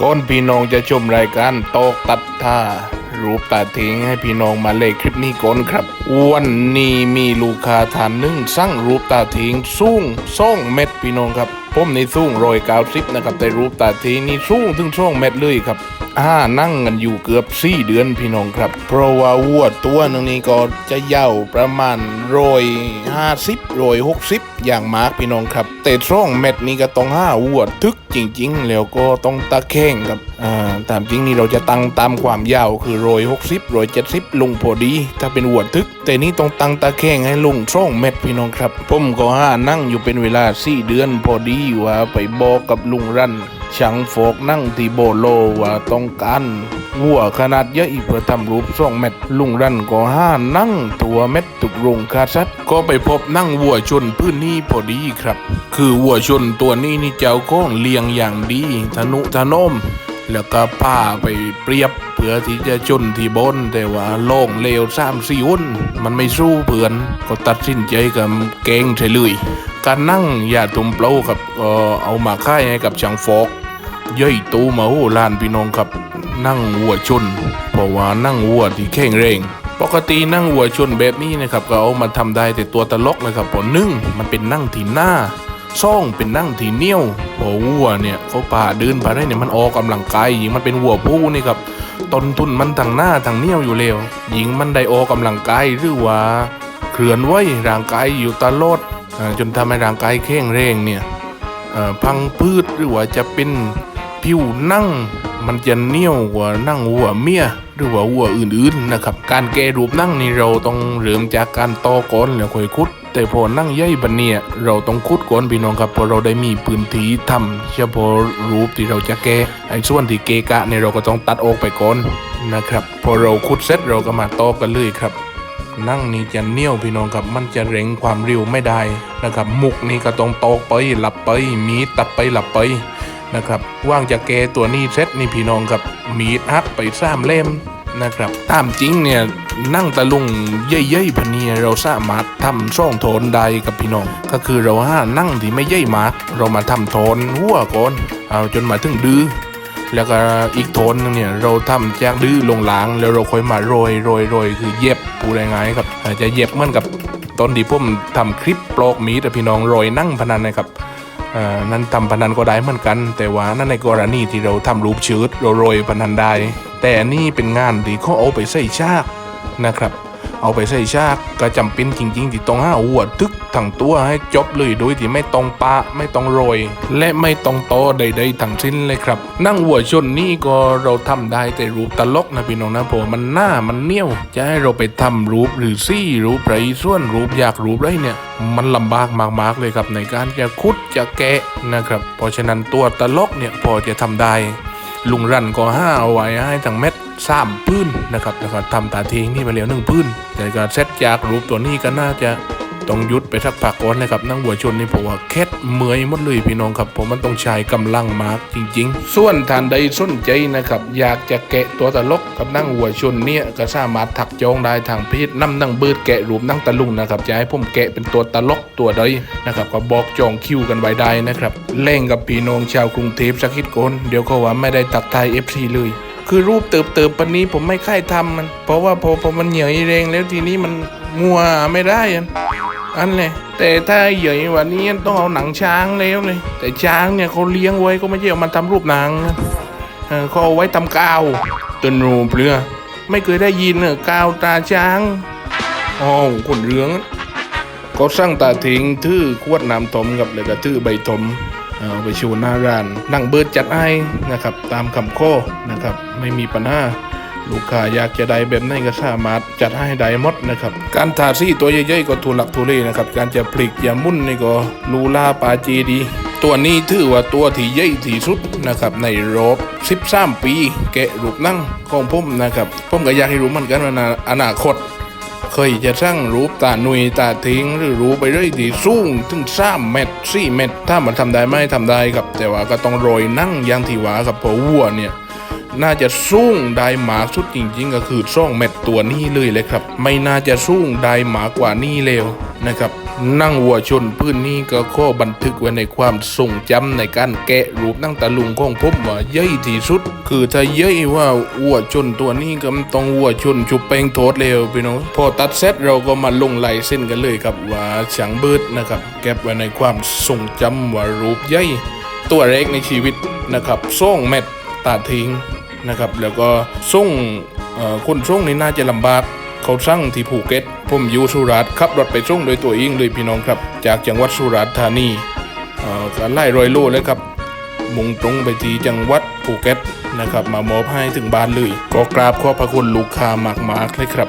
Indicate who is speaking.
Speaker 1: ก่อนพี่น้องจะชมรายการโตกตัดท่า รูปตาทิ้งให้พี่น้องมาเลยคลิปนี้ก่อนครับ วันนี้มีลูกค้าทานนึ่งสั่งรูปตาทิ้งสูงส่องเม็ดพี่น้องครับผมในสูงรอยเก้าสิบนะครับแต่รูปตาทิ้งนี่สูงถึงช่องเม็ดเลยครับอ่านั่งกันอยู่เกือบสี่เดือนพี่น้องครับ เพราะว่าวัวตัวนึงนี่ก็จะยาวประมาณรอยห้าสิบรอยหกสิบอย่างมากพี่น้องครับ แต่ช่องเม็ดนี่ก็ต้องห้าวัวทึกจริง ๆ แล้วก็ต้องตะแข้งครับอ่าตามจริงนี่เราจะตั้งตามความยาวคือรอยหกสิบรอยเจ็ดสิบลงพอดี ถ้าเป็นวัวทึก แต่นี่ต้องตั้งตะแข้งให้ลงช่องเม็ดพี่น้องครับผมก็ห้านั่งอยู่เป็นเวลาสี่เดือนพอดีว่าไปบอกกับลุงรันช่างโฟกนั่งที่โบโลว่าต้องการ วัวขนาดใหญ่เพื่อทำรูปสองเม็ดลุงรันก็ห้านั่งตัวเม็ดตุกรุงคาซัดก็ไปพบนั่งวัวชนพื้นนี้พอดีครับ คือวัวชนตัวนี้นี่เจ้าก้องเลี้ยงอย่างดีทนุถนมแล้วก็ป้าไปเปรียบเพื่อที่จะจนที่บน แต่ว่าโล่งเลวสามสี่วนมันไม่สู้เพื่อน ก็ตัดสินใจกับเกงเฉลยการนั่งยาตุ่มเปล่ากับเออเอามาค่ายให้กับช่างฟอกย่อยตูมาโหลานพี่น้องครับ นั่งวัวชน เพราะว่านั่งวัวที่แข็งแรง ปกตินั่งวัวชนแบบนี้นะครับก็เอามาทำได้แต่ตัวตลกนะครับเพราะนึ่งมันเป็นนั่งที่หน้าซ่องเป็นนั่งที่เนียวเพอวัวเนี่ยเขาป่าเดินไปได้เนี่ยมันออกกำลังกายหญิงมันเป็นวัวผู้นี่ครับต้นทุนมันทางหน้าทางเนียวอยู่แล้วหญิงมันได้ออกกำลังกายหรือว่าเคลื่อนไหวร่างกายอยู่ตลอดจนทำให้ร่างกายแข็งแรงเนี่ยพังพืชหรือว่าจะเป็นผิวนั่ง มันจะเหนียวกว่านั่งวัวเมียหรือว่าวัวอื่นๆนะครับ การแก้รูปนั่งนี่เราต้องเริ่มจากการตอก่อนแล้วค่อยคุด แต่พอนั่งย่อยบันเนี่ยเราต้องคุดก่อนพี่น้องครับเพราะเราได้มีพื้นที่ทำเฉพาะรูปที่เราจะแก้ไอ้ส่วนที่เกะกะเนี่ยเราก็ต้องตัดออกไปก่อนนะครับ พอเราคุดเสร็จเราก็มาตอกันเลยครับนั่งนี่จะเหนียวพี่น้องครับมันจะเร่งความเร็วไม่ได้นะครับ มุกนี่ก็ต้องตอกไปหลับไปมีตัดไปหลับไป นะครับว่างจะแกตัวนี้เสร็จนี่พี่น้องครับมีดฮักไปสามเล่มนะครับตามจริงเนี่ยนั่งตะลุงเย่ยๆพเนียเราสามารถทำช่องโทนได้กับพี่น้อง ก็คือเราห้านั่งที่ไม่เย่ยมาเรามาทำโทนหัวก่อนเอาจนมาถึงดื้อแล้วก็อีกโทนหนึงเนี่ยเราทำจากดื้อลงหลางแล้วเราค่อยมาโรยโรยโรยคือเย็บปูได้ไงายครับอาจจะเย็บเหมือนกับตอนที่ผมทำคลิปปลอกมีแต่พี่น้องโรยนั่งพนันนะครับ นั่นทำพนันก็ได้เหมือนกัน แต่ว่านั่นในกรณีที่เราทำรูปชืดเราโรยพนันได้แต่อันนี่เป็นงานที่เขาเอาไปใส่ชากนะครับ เอาไปใส่ฉากก็จำเป็นจริงๆที่ต้องห้าหัวทึกทั้งตัวให้จบเลยโดยที่ไม่ต้องปะไม่ต้องโรย และไม่ต้องโตใดๆทั้งสิ้นเลยครับ นั่งหัวชนนี่ก็เราทำได้แต่รูปตลกนะพี่น้องนะเพราะมันหน้ามันเนี้ยวจะให้เราไปทำรูปหรือซี่รูปไรส่วนรูปอยากรูปไรเนี่ย มันลำบากมากๆเลยครับในการจะคุดจะแกะนะครับ เพราะฉะนั้นตัวตลกเนี่ยพอจะทำได้ลุงรันก็ห้าเอาไว้ให้ทั้งเม็ด สามพื้นนะครับแล้วก็ทำตาทิ้งนี่ไปแล้วหนึ่งพื้น แต่ก็เซตจากรูปตัวนี้ก็น่าจะต้องหยุดไปสักพักก่อนนะครับนั่งหัวชนนี่ผมว่าเคล็ดเมื่อยหมดเลยพี่น้องครับผมมันต้องใช้กำลังมากจริง ๆ ส่วนทานใดสนใจนะครับ อยากจะแกะตัวตลกกับนั่งหัวชนเนี่ยก็สามารถถักจองได้ทางเพจน้ำนั่งเบิดแกะรูปนั่งตะลุงนะครับจะให้ผมแกะเป็นตัวตลกตัวใดนะครับก็บอกจองคิวกันไว้ได้นะครับเล่งกับพี่น้องชาวกรุงเทพสักคิดก่อนเดี๋ยวเขาว่าไม่ได้ตักไทย FC เลย คือรูปเติบเติบปันนี้ผมไม่ค่ายทำมัน เพราะว่าพอพอมันเหนื่อยแรงแล้วทีนี้มันงัวไม่ได้อันอันเลยแต่ถ้าเหนื่อยวันนี้ต้องเอาหนังช้างแล้วเลย แต่ช้างเนี่ยเขาเลี้ยงไว้ก็ไม่ใช่เอามาทำรูปหนังเขาเอาไว้ทำกาวตนรูปเรือ ไม่เคยได้ยินเนอะกาวตาช้างอ๋อคนเรืองก็สร้างตาทิ้งทื่อขวดน้ำถมกับแล้วก็ทื่อใบถม เอาไปชูหน้าร้านนั่งเบิดจัดให้นะครับ ตามคำข้นะครับ ไม่มีปัญหาลูกค้าอยากจะได้แบบไหนก็สามารถจัดให้ได้หมดนะครับ การทาซี่ตัวใหญ่ๆก็ทุลักทุเลนะครับ การจะพลิกอย่ามุ่นนี่ก็ลูลาปาจีดี ตัวนี้ถือว่าตัวที่ใหญ่ที่สุดนะครับในรอบ 13 ปี แกะรูปนั่งของผมนะครับ ผมก็อยากให้รู้เหมือนกันว่าในอนาคต เคยจะสร้างรูปตาหนุยตาทิ้งหรือรูปไปเรื่อยที่สูงถึงสามเมตรสี่เมตรถ้ามันทำได้ไหมทำได้ครับ แต่ว่าก็ต้องโรยนั่งยางที่หวาครับเพราะวัวเนี่ยน่าจะสูงได้หมาสุดจริง ๆ ก็คือซ่องเม็ดตัวนี้เลยเลยครับ ไม่น่าจะสูงได้หมากว่านี้เลวนะครับ นั่งวัวชนพื้นนี้ก็ข้อบันทึกไว้ในความทรงจำในการแกะรูปนั่งตะลุงของผมว่าใหญ่ที่สุด คือถ้าใหญ่ว่าวัวชนตัวนี้ก็มันต้องวัวชนชุบแป้งโทษเร็วพี่น้องพอตัดเสร็จเราก็มาลงลายเส้นกันเลยครับว่าฉางเบิดนะครับเก็บไว้ในความทรงจำว่ารูปใหญ่ตัวเล็กในชีวิตนะครับส่งเม็ดตาทิ้งนะครับแล้วก็ส่งคนส่งนี่น่าจะลำบาก เขาสั่งที่ภูเก็ตผมอยู่สุราษฎร์ขับรถไปส่งโดยตัวเองเลยพี่น้องครับ จากจังหวัดสุราษฎร์ธานีการไล่รอยโลเลยครับมุ่งตรงไปที่จังหวัดภูเก็ตนะครับ มามอบให้ถึงบ้านเลย ก็กราบขอบพระคุณลูกค้ามากๆเลยครับ